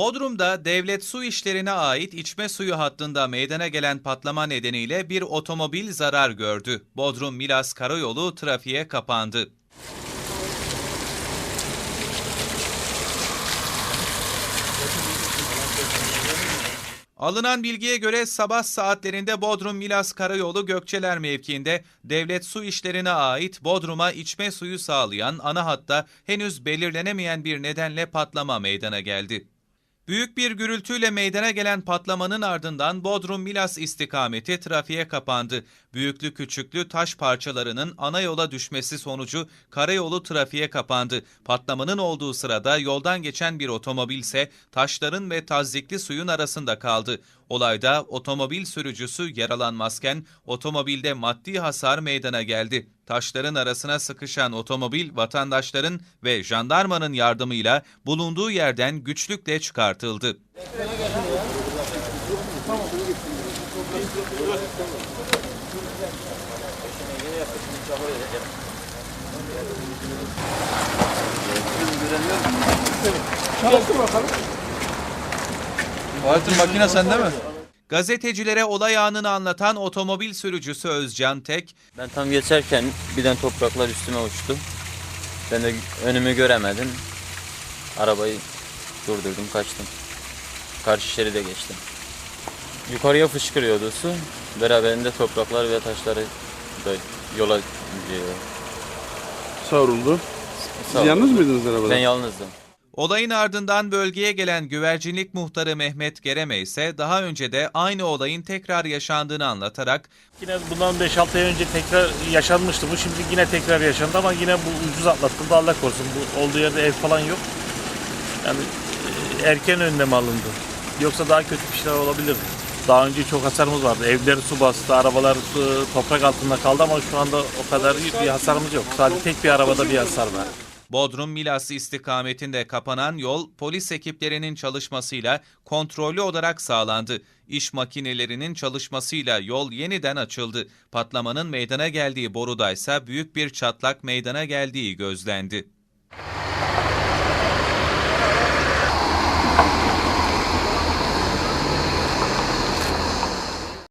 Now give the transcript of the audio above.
Bodrum'da devlet su işlerine ait içme suyu hattında meydana gelen patlama nedeniyle bir otomobil zarar gördü. Bodrum Milas Karayolu trafiğe kapandı. Alınan bilgiye göre sabah saatlerinde Bodrum Milas Karayolu Gökçeler mevkiinde devlet su işlerine ait Bodrum'a içme suyu sağlayan ana hatta henüz belirlenemeyen bir nedenle patlama meydana geldi. Büyük bir gürültüyle meydana gelen patlamanın ardından Bodrum Milas istikameti trafiğe kapandı. Büyüklü küçüklü taş parçalarının ana yola düşmesi sonucu karayolu trafiğe kapandı. Patlamanın olduğu sırada yoldan geçen bir otomobil ise taşların ve tazyikli suyun arasında kaldı. Olayda otomobil sürücüsü yaralanmazken otomobilde maddi hasar meydana geldi. Taşların arasına sıkışan otomobil vatandaşların ve jandarmanın yardımıyla bulunduğu yerden güçlükle çıkartıldı. Altın makine sende mi? Gazetecilere olay anını anlatan otomobil sürücüsü Özcan Tek, Ben tam geçerken birden topraklar üstüme uçtu. Ben de önümü göremedim. Arabayı durdurdum, kaçtım. Karşı şeride geçtim. Yukarıya fışkırıyordu su. Beraberinde topraklar ve taşları da yola gidiyor. savruldu. Siz yalnız mıydınız arabada? Ben yalnızdım. Olayın ardından bölgeye gelen güvercinlik muhtarı Mehmet Gereme ise daha önce de aynı olayın tekrar yaşandığını anlatarak Yine bundan 5-6 ay önce tekrar yaşanmıştı bu. Şimdi yine tekrar yaşandı ama yine bu ucuz atlatıldı. Allah korusun. Bu olduğu yerde ev falan yok. Yani e, erken önlem alındı. Yoksa daha kötü bir şeyler olabilirdi. Daha önce çok hasarımız vardı. Evleri su bastı, arabalar su, toprak altında kaldı ama şu anda o kadar bir hasarımız yok. Sadece tek bir arabada bir hasar var. Bodrum Milas istikametinde kapanan yol polis ekiplerinin çalışmasıyla kontrollü olarak sağlandı. İş makinelerinin çalışmasıyla yol yeniden açıldı. Patlamanın meydana geldiği borudaysa büyük bir çatlak meydana geldiği gözlendi.